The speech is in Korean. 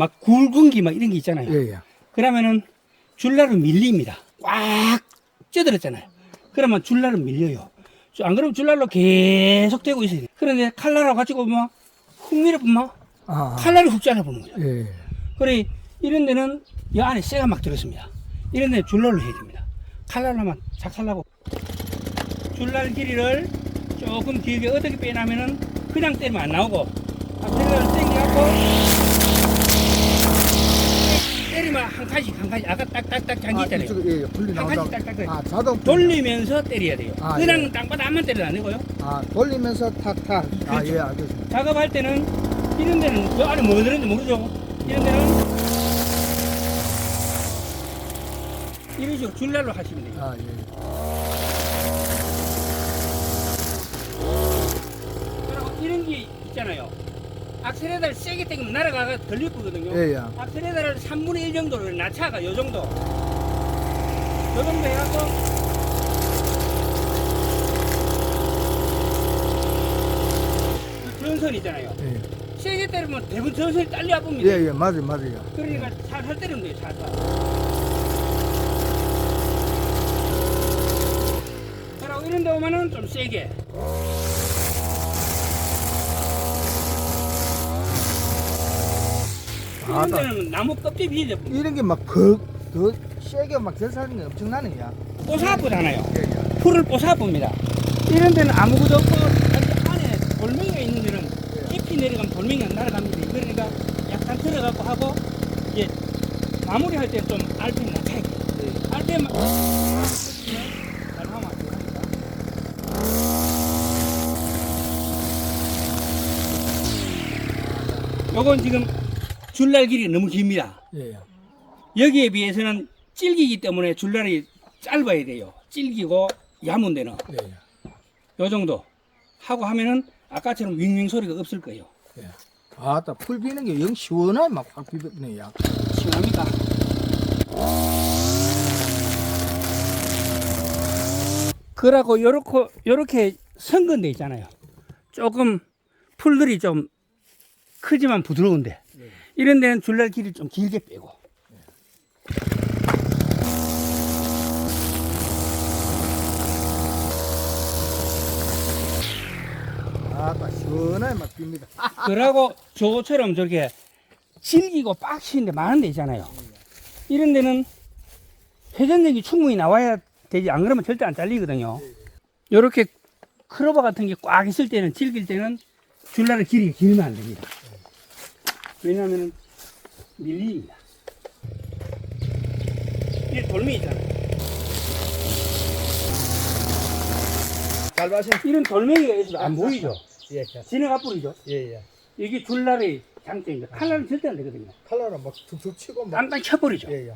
막 굵은기 막 이런 게 있잖아요. 예, 예. 그러면은 줄날은 밀립니다. 꽉 쪄들었잖아요. 그러면 줄날은 밀려요. 안 그러면 줄날로 계속 되고 있어요. 그런데 칼날하고 같이 보면 훅 밀어보면 아, 칼날이 훅 잘라보는 거예요. 예. 그래 이런 데는 이 안에 쇠가 막 들었습니다. 이런 데는 줄날로 해야 됩니다. 칼날로만 작살나고 줄날 길이를 조금 길게 어떻게 빼냐면은 그냥 때리면 안 나오고 앞에를 당겨갖고 때리면 한 칸씩 한 칸씩 아까 딱딱딱 장기 아. 이쪽에, 예, 예. 분리 한 칸씩 나온다. 딱딱딱 아, 자동 돌리면서 때려야 돼요. 아, 그냥 예. 땅바닥 한번 때려도 안 되고요. 아, 돌리면서 탁탁. 아, 그렇죠. 예, 알겠습니다. 작업할 때는 이런 데는 저 안에 뭐 들었는지 모르죠. 이런 데는 이런 식으로 줄날로 하시면 돼요. 아, 예. 그리고 이런 게 있잖아요. 악셀레다를 세게 당기면 날아가가 덜 예쁘거든요. 예, 예. 악셀레다를 3분의 1 정도를 낮춰가 요 정도. 요 정도 해갖고 그 전선 있잖아요. 예. 세게 때리면 대부분 전선이 딸려 아픕니다. 예, 예, 맞아요, 맞아요. 그러니까 살살 때리면 돼요, 살살. 그리고 이런 데 오면은 좀 세게. 아, 이런 나- 데는 나무 껍질 비벼 이런 게 막, 그, 더 세게 막 절사하는 게 엄청나네, 야. 뽀사아프잖아요. 예, 예. 풀을 뽀사아픕니다. 이런 데는 아무것도 없고 안에 돌멩이가 있는 데는 잎이 내려가면 돌멩이가 날아갑니다. 그러니까 약간 들어가고 하고 이제 마무리할 때좀 하면 안 됩니다. 요건 지금 줄날 길이 너무 깁니다. 예, 예. 여기에 비해서는 질기기 때문에 줄날이 짧아야 돼요. 질기고 야문 데는 예, 예. 요 정도 하고 하면은 아까처럼 윙윙 소리가 없을 거예요. 예. 아따, 풀 비는 게 영 시원하게 막확 비네, 야. 시원합니까? 그러고 요렇게 요렇게 선근데 있잖아요. 조금 풀들이 좀 크지만 부드러운데 이런 데는 줄날 길이 좀 길게 빼고 아따, 시원하게 막 빕니다. 그러고 저처럼 저렇게 질기고 빡치는데 많은 데 있잖아요. 이런 데는 회전력이 충분히 나와야 되지 안 그러면 절대 안 잘리거든요. 이렇게 크로버 같은 게 꽉 있을 때는 질길 때는 줄날의 길이가 길면 안 됩니다. 왜냐하면 밀립니다. 이게 돌멩이 있잖아요. 잘 봐시 이런 돌멩이가 있어도 안 보이죠? 예, 예. 진해가 뿌리죠? 예, 예. 이게 줄날의 장점입니다. 칼날은 절대 안 되거든요. 칼라로 막 툭툭 치고 막. 땀땅 쳐버리죠. 예, 예.